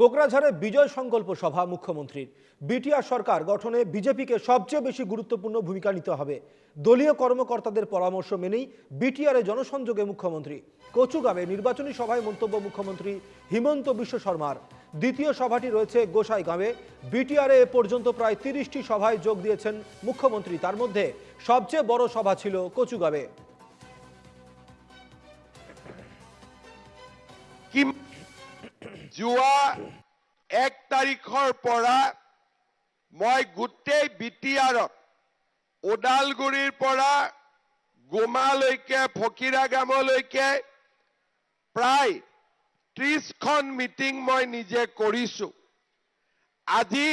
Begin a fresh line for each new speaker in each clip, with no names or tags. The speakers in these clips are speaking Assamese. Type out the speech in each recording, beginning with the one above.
কোকরাঝাড়ে বিজয় সংকল্প সভা মুখ্যমন্ত্রীর। বিটিআর সরকার গঠনে বিজেপিকে সবচেয়ে বেশি গুরুত্বপূর্ণ ভূমিকা নিতে হবে। দলীয় কর্মকর্তাদের পরামর্শ মেনেই বিটিআরে জনসংযোগে মুখ্যমন্ত্রী। কচুগামে নির্বাচনী সভায় মন্তব্য মুখ্যমন্ত্রী হিমন্ত বিশ্ব শর্মার। দ্বিতীয় সভাটি রয়েছে গোসাইগাঁওয়ে। বিটিআরে এ পর্যন্ত প্রায় তিরিশটি সভায় যোগ দিয়েছেন মুখ্যমন্ত্রী। তার মধ্যে সবচেয়ে বড় সভা ছিল কচুগাঁওয়ে।
যোৱা এক তাৰিখৰ পৰা মই গোটেই বি টি আৰত ওদালগুৰিৰ পৰা গোমালৈকে ফকীৰাগামলৈকে প্ৰায় ত্ৰিশখন মিটিং মই নিজে কৰিছো। আজি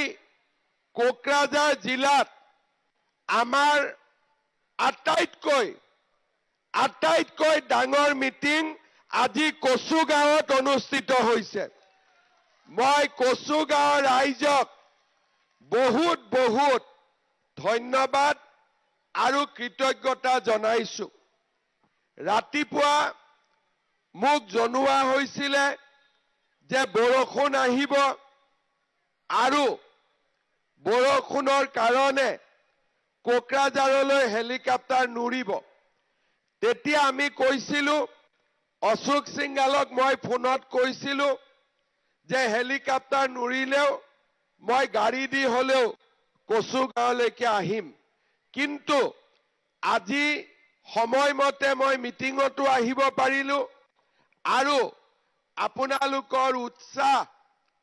কোকৰাঝাৰ জিলাত আমাৰ আটাইতকৈ আটাইতকৈ ডাঙৰ মিটিং আজি কচু গাঁৱত অনুষ্ঠিত হৈছে। মই কচু গাঁৱৰ ৰাইজক বহুত বহুত ধন্যবাদ আৰু কৃতজ্ঞতা জনাইছো। ৰাতিপুৱা মোক জনোৱা হৈছিলে যে বৰষুণ আহিব আৰু বৰষুণৰ কাৰণে কোকৰাঝাৰলৈ হেলিকপ্টাৰ নুৰিব। তেতিয়া আমি কৈছিলো অশোক সিংগালক মই ফোনত কৈছিলো যে হেলিকপ্টাৰ নুৰিলেও মই গাড়ী দি হলেও কচু গাঁৱলৈকে আহিম। কিন্তু আজি সময়মতে মই মিটিঙতো আহিব পাৰিলো আৰু আপোনালোকৰ উৎসাহ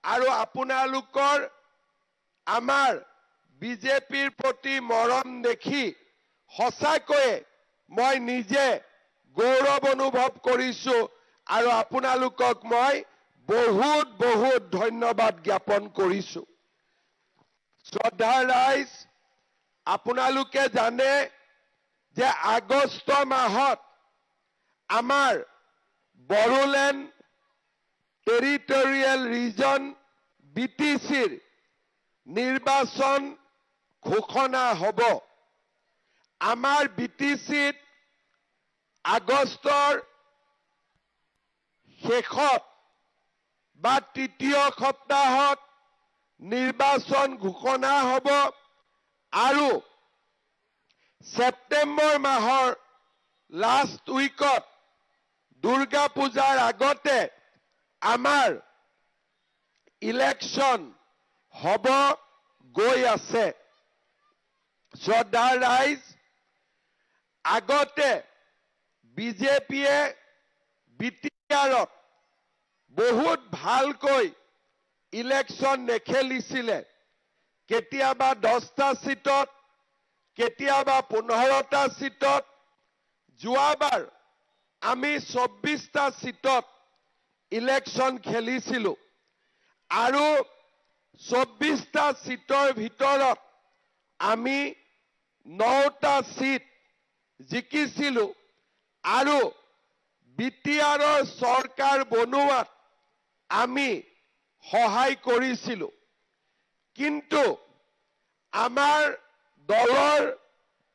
আৰু আপোনালোকৰ আমাৰ বিজেপিৰ প্ৰতি মৰম দেখি সঁচাকৈয়ে মই নিজে গৌৰৱ অনুভৱ কৰিছো আৰু আপোনালোকক মই বহুত বহুত ধন্যবাদ জ্ঞাপন কৰিছো। শ্ৰদ্ধা ৰাইজ আপোনালোকে জানে যে আগষ্ট মাহত আমাৰ Bodoland territorial region B T চিৰ নিৰ্বাচন ঘোষণা হ'ব। আমাৰ বি টি চিত আগষ্টৰ শেষত বা তৃতীয় সপ্তাহত নিৰ্বাচন ঘোষণা হ'ব আৰু ছেপ্টেম্বৰ মাহৰ লাষ্ট উইকত দুৰ্গা পূজাৰ আগতে আমাৰ ইলেকশ্যন হ'ব গৈ আছে। শ্ৰদ্ধা ৰাইজ আগতে বিজেপিয়ে বি টি আৰত বহুত ভালকৈ ইলেকশ্যন নেখেলিছিলে। কেতিয়াবা দহটা চিটত কেতিয়াবা পোন্ধৰটা চিটত যোৱাবাৰ আমি চৌব্বিছটা চিটত ইলেকশ্যন খেলিছিলো। আৰু চৌব্বিছটা চিটৰ ভিতৰত আমি নটা চিট জিকিছিলো। আৰু বি টি আৰৰ চৰকাৰ বনোৱাত আমি সহায় কৰিছিলো। কিন্তু আমাৰ দলৰ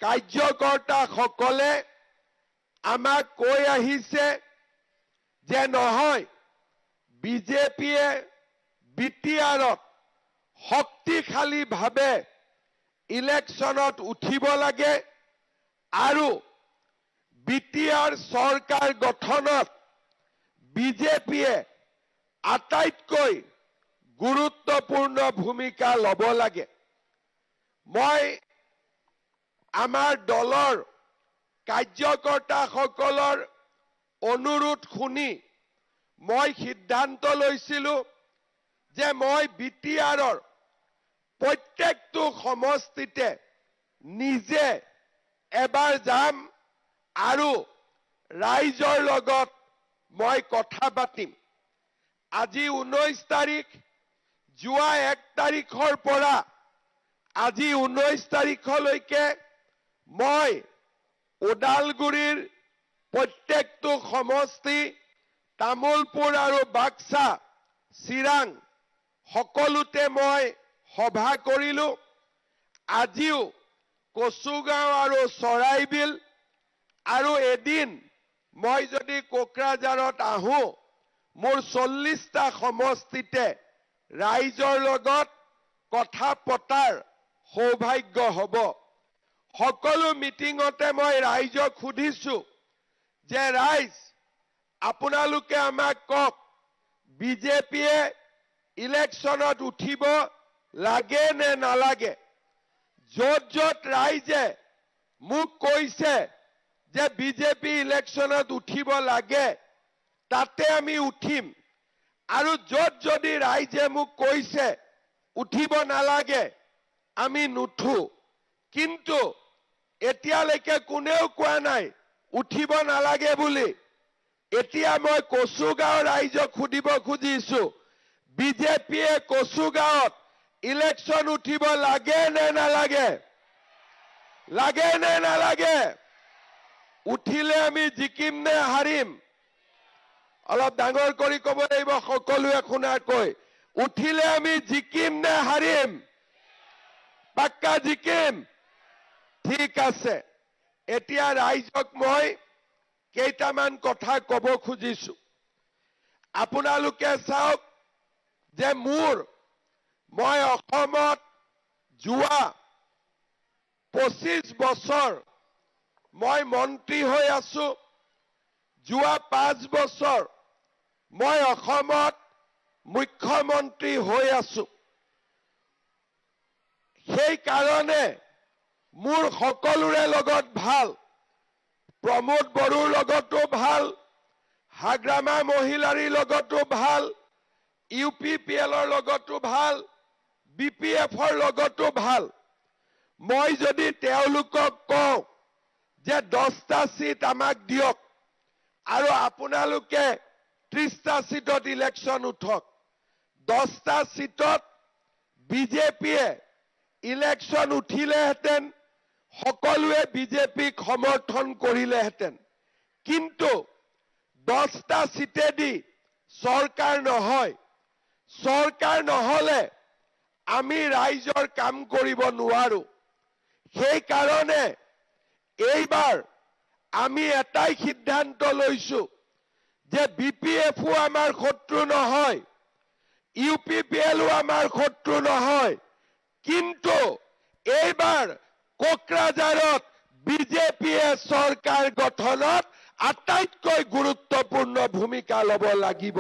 কাৰ্যকৰ্তাসকলে আমাক কৈ আহিছে যে নহয়, বিজেপিয়ে বি টি আৰত শক্তিশালীভাৱে ইলেকশ্যনত উঠিব লাগে আৰু বি টি আৰ চৰকাৰ গঠনত বিজেপিয়ে আটাইতকৈ গুৰুত্বপূৰ্ণ ভূমিকা ল'ব লাগে। মই আমাৰ দলৰ কাৰ্যকৰ্তাসকলৰ অনুৰোধ শুনি মই সিদ্ধান্ত লৈছিলো যে মই বি টি আৰৰ প্ৰত্যেকটো সমষ্টিতে নিজে এবাৰ যাম আৰু ৰাইজৰ লগত মই কথা পাতিম। আজি ঊনৈশ তাৰিখ যোৱা এক তাৰিখৰ পৰা আজি ঊনৈশ তাৰিখলৈকে মই ওদালগুৰিৰ প্ৰত্যেকটো সমষ্টি তামোলপুৰ আৰু বাক্সা চিৰাং সকলোতে মই সভা কৰিলো। আজিও কচুগাঁও আৰু চৰাইবিল আৰু এদিন মই যদি কোকৰাঝাৰত আহোঁ মোৰ চল্লিশটা সমষ্টিতে ৰাইজৰ লগত কথা পতাৰ সৌভাগ্য হ'ব। সকলো মিটিঙতে মই ৰাইজক সুধিছো যে ৰাইজ আপোনালোকে আমাক কওক বিজেপিয়ে ইলেকশ্যনত উঠিব লাগে নে নালাগে? য'ত য'ত ৰাইজে মোক কৈছে যে বিজেপি ইলেকশ্যনত উঠিব লাগে তাতে আমি উঠিম। আৰু য'ত যদি ৰাইজে মোক কৈছে উঠিব নালাগে আমি নুঠো। কিন্তু এতিয়ালৈকে কোনেও কোৱা নাই উঠিব নালাগে বুলি। এতিয়া মই কচুগাঁও ৰাইজক সুধিব খুজিছো বিজেপিয়ে কচুগাঁৱত ইলেকশ্যন উঠিব লাগে নে নালাগে? লাগে নে নালাগে? উঠিলে আমি জিকিম নে হাৰিম? অলপ ডাঙৰ কৰি ক'ব লাগিব সকলোৱে শুনাকৈ। উঠিলে আমি জিকিম নে হাৰিম? পাক্কা জিকিম? ঠিক আছে। এতিয়া ৰাইজক মই কেইটামান কথা ক'ব খুজিছো। আপোনালোকে চাওক যে মোৰ মই অসমত যোৱা পঁচিছ বছৰ মই মন্ত্ৰী হৈ আছো। যোৱা পাঁচ বছৰ মই অসমত মুখ্যমন্ত্ৰী হৈ আছো। সেইকাৰণে মোৰ সকলোৰে লগত ভাল প্ৰমোদ বড়োৰ লগতো ভাল হাগ্ৰামা মহিলাৰীৰ লগতো ভাল ইউ পি পি এলৰ লগতো ভাল বি পি এফৰ লগতো ভাল। মই যদি তেওঁলোকক কওঁ যে দহটা চিট আমাক দিয়ক আৰু আপোনালোকে ত্ৰিশটা চিটত ইলেকশ্যন উঠক। দহটা চিটত বিজেপিয়ে ইলেকশ্যন উঠিলেহেঁতেন, সকলোৱে বিজেপিক সমৰ্থন কৰিলেহেঁতেন। কিন্তু দহটা চিটেদি চৰকাৰ নহয়। চৰকাৰ নহলে আমি ৰাইজৰ কাম কৰিব নোৱাৰো। সেইকাৰণে এইবাৰ আমি এটাই সিদ্ধান্ত লৈছো। যে বি পি এফো আমাৰ শত্ৰু নহয় ইউ পি পি এলো আমাৰ শত্ৰু নহয়, কিন্তু এইবাৰ কোকৰাঝাৰত বিজেপিয়ে চৰকাৰ গঠনত আটাইতকৈ গুৰুত্বপূৰ্ণ ভূমিকা ল'ব লাগিব।